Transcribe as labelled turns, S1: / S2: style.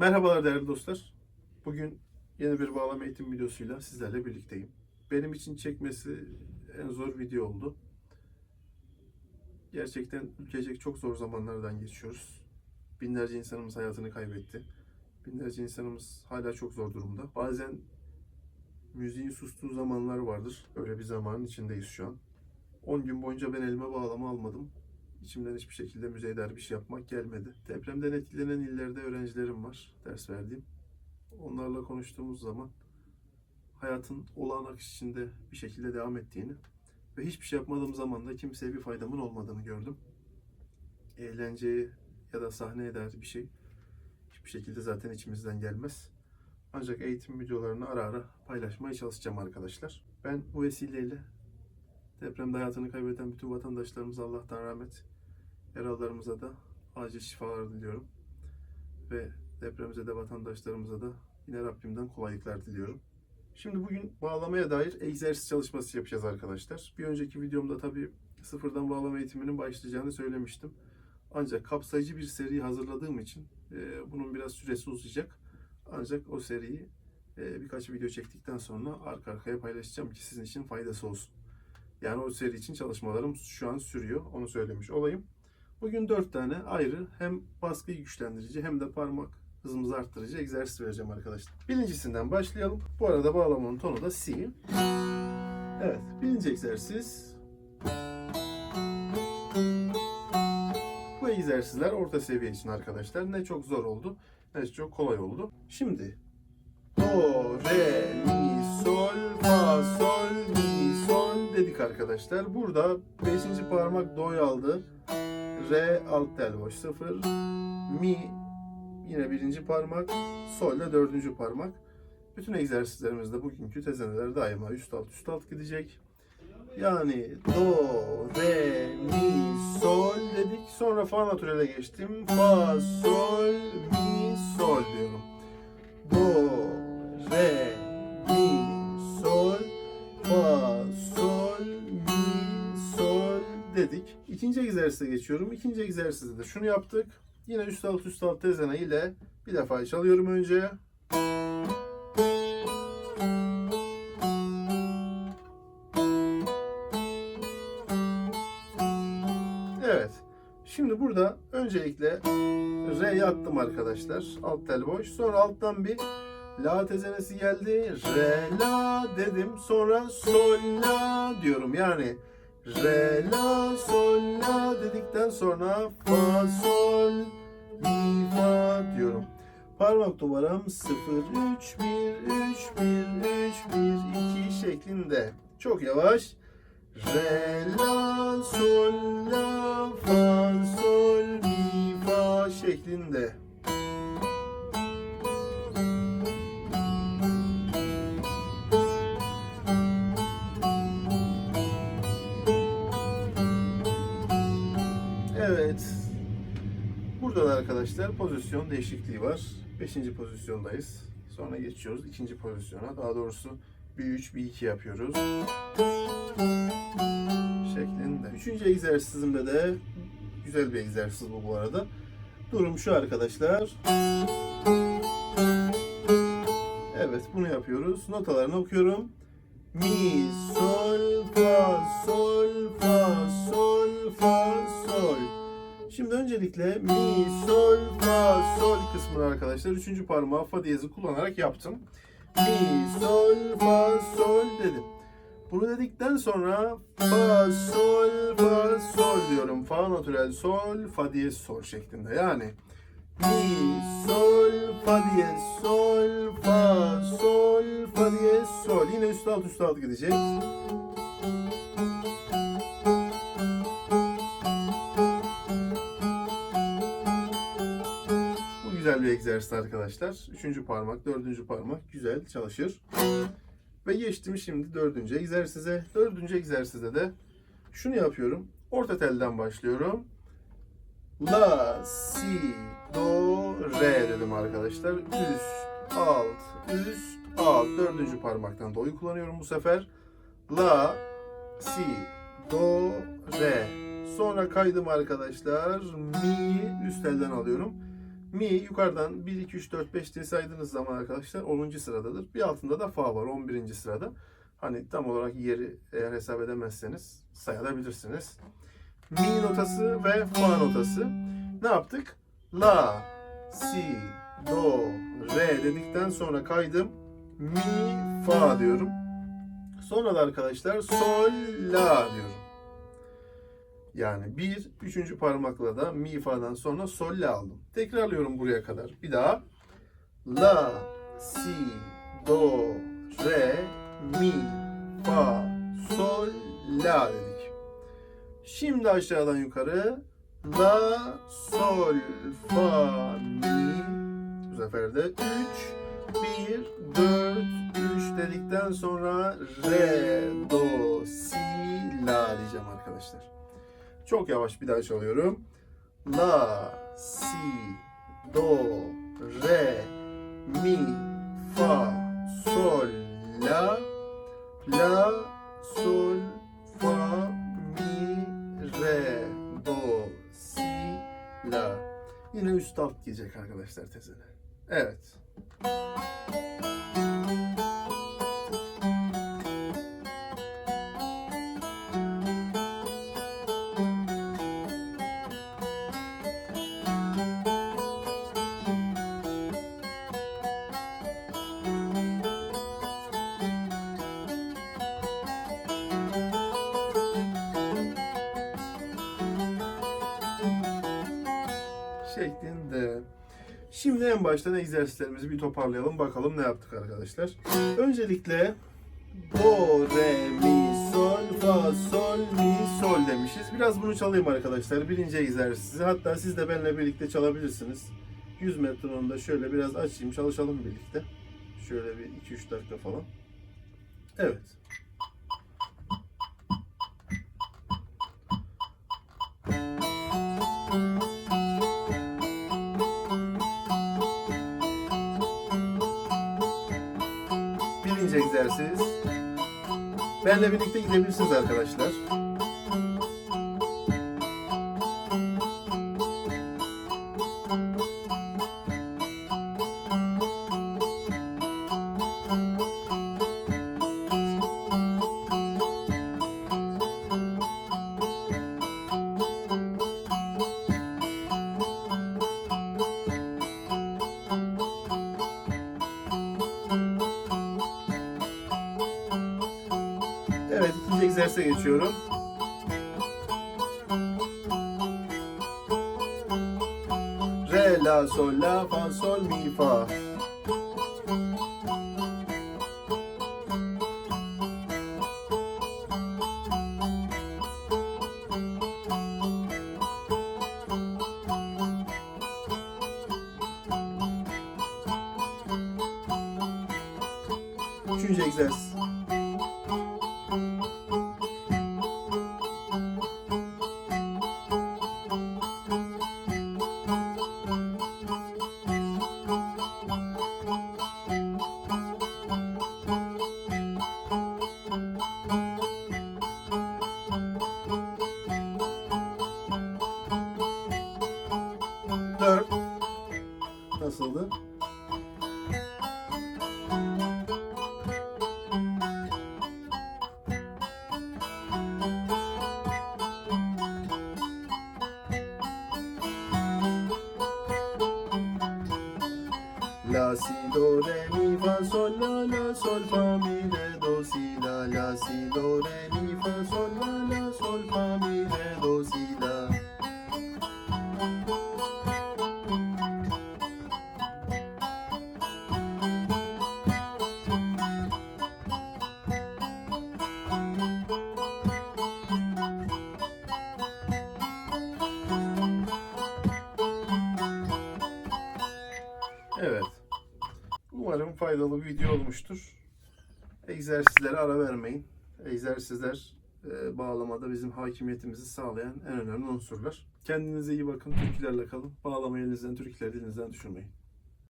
S1: Merhabalar değerli dostlar. Bugün yeni bir bağlama eğitim videosuyla sizlerle birlikteyim. Benim için çekmesi en zor video oldu. Gerçekten ülkecek çok zor zamanlardan geçiyoruz. Binlerce insanımız hayatını kaybetti. Binlerce insanımız hala çok zor durumda. Bazen müziğin sustuğu zamanlar vardır. Öyle bir zamanın içindeyiz şu an. 10 gün boyunca ben elime bağlama almadım. İçimden hiçbir şekilde müzeye dair bir şey yapmak gelmedi. Depremden etkilenen illerde öğrencilerim var, ders verdiğim. Onlarla konuştuğumuz zaman hayatın olağan akış içinde bir şekilde devam ettiğini ve hiçbir şey yapmadığım zaman da kimseye bir faydamın olmadığını gördüm. Eğlenceye ya da sahneye dair bir şey hiçbir şekilde zaten içimizden gelmez. Ancak eğitim videolarını ara ara paylaşmaya çalışacağım arkadaşlar. Ben bu vesileyle Depremde hayatını kaybeden bütün vatandaşlarımıza Allah'tan rahmet, yaralılarımıza da acil şifalar diliyorum. Ve depremize de vatandaşlarımıza da yine Rabbimden kolaylıklar diliyorum. Şimdi bugün bağlamaya dair egzersiz çalışması yapacağız arkadaşlar. Bir önceki videomda tabii sıfırdan bağlama eğitiminin başlayacağını söylemiştim. Ancak kapsayıcı bir seri hazırladığım için e, bunun biraz süresi uzayacak. Ancak o seriyi e, birkaç video çektikten sonra arka arkaya paylaşacağım ki sizin için faydası olsun. Yani o seri için çalışmalarım şu an sürüyor. Onu söylemiş olayım. Bugün dört tane ayrı hem baskıyı güçlendirici hem de parmak hızımızı arttırıcı egzersiz vereceğim arkadaşlar. Birincisinden başlayalım. Bu arada bağlamanın tonu da C. Evet, birinci egzersiz. Bu egzersizler orta seviye için arkadaşlar. Ne çok zor oldu, ne çok kolay oldu. Şimdi Do, Re, Mi, Sol, Fa, Sol, Mi, Sol dedik arkadaşlar. Burada 5. parmak Do'yu aldı. Re alt tel boş 0. Mi yine birinci parmak. Sol de dördüncü parmak. Bütün egzersizlerimizde bugünkü tezeneler daima üst alt üst alt gidecek. Yani do, re, mi, sol dedik. Sonra fa natürele geçtim. Fa, sol, mi, sol diyorum. Do, re, mi, sol, fa, sol, mi, sol dedik. İkinci egzersize geçiyorum. İkinci egzersizde de şunu yaptık. Yine üst alt üst alt tezene ile bir defa çalıyorum önce. Evet. Şimdi burada öncelikle Re'yi attım arkadaşlar. Alt tel boş. Sonra alttan bir La tezenesi geldi. Re la dedim. Sonra sol la diyorum. Yani re la sol la dedikten sonra fa sol mi fa diyorum. Parmak numaram 0 3 1 3 1 3 1 2 şeklinde. Çok yavaş. Re la sol la fa sol mi fa şeklinde. Evet. Burada da arkadaşlar pozisyon değişikliği var. Beşinci pozisyondayız. Sonra geçiyoruz ikinci pozisyona. Daha doğrusu bir 3 bir 2 yapıyoruz. Şeklinde. Üçüncü egzersizimde de güzel bir egzersiz bu bu arada. Durum şu arkadaşlar. Evet bunu yapıyoruz. Notalarını okuyorum. Mi, sol, fa, sol, fa, sol, fa, sol. Şimdi öncelikle mi, sol, fa, sol kısmını arkadaşlar üçüncü parmağı fa diyezi kullanarak yaptım. Mi, sol, fa, sol dedim. Bunu dedikten sonra fa, sol, fa, sol diyorum. Fa natürel sol, fa diyez sol şeklinde. Yani mi, sol, fa diyez sol, fa, sol, fa diyez sol. Yine üst alt üst alt gidecek. Egzersiz arkadaşlar. Üçüncü parmak, dördüncü parmak güzel çalışır. Ve geçtim şimdi dördüncü egzersize. Dördüncü egzersizde de şunu yapıyorum. Orta telden başlıyorum. La, si, do, re dedim arkadaşlar. Üst, alt, üst, alt. Dördüncü parmaktan do'yu kullanıyorum bu sefer. La, si, do, re. Sonra kaydım arkadaşlar. Mi üst elden alıyorum. Mi yukarıdan 1, 2, 3, 4, 5 diye saydığınız zaman arkadaşlar 10. sıradadır. Bir altında da fa var 11. sırada. Hani tam olarak yeri eğer hesap edemezseniz sayabilirsiniz. Mi notası ve fa notası. Ne yaptık? La, si, do, re dedikten sonra kaydım. Mi, fa diyorum. Sonra da arkadaşlar sol, la diyorum. Yani bir, üçüncü parmakla da mi fa'dan sonra sol la aldım. Tekrarlıyorum buraya kadar. Bir daha. La, si, do, re, mi, fa, sol, la dedik. Şimdi aşağıdan yukarı. La, sol, fa, mi. Bu sefer de 3, 1, 4, 3 dedikten sonra re, do, si, la diyeceğim arkadaşlar. Çok yavaş bir daha çalıyorum. La, si, do, re, mi, fa, sol, la, la, sol, fa, mi, re, do, si, la. Yine üst alt gidecek arkadaşlar tezene. Evet. Şeklinde. Şimdi en baştan egzersizlerimizi bir toparlayalım. Bakalım ne yaptık arkadaşlar. Öncelikle do, re, mi, sol, fa, sol, mi, sol demişiz. Biraz bunu çalayım arkadaşlar. Birinci egzersizi. Hatta siz de benimle birlikte çalabilirsiniz. 100 metronunda şöyle biraz açayım. Çalışalım birlikte. Şöyle bir 2-3 dakika falan. Evet. Egzersiz. Benle birlikte gidebilirsiniz arkadaşlar. Egzersize geçiyorum. Re, la, sol, la, fa, sol, mi, fa. Üçüncü egzersiz. La si do re mi fa sol la la sol fa mi re do si la la si do re mi fa sol la la sol fa mi re do si la Evet. Faydalı bir video olmuştur. Egzersizlere ara vermeyin. Egzersizler e, bağlamada bizim hakimiyetimizi sağlayan en önemli unsurlar. Kendinize iyi bakın, türkülerle kalın. Bağlamayı elinizden, türküleri dilinizden düşürmeyin.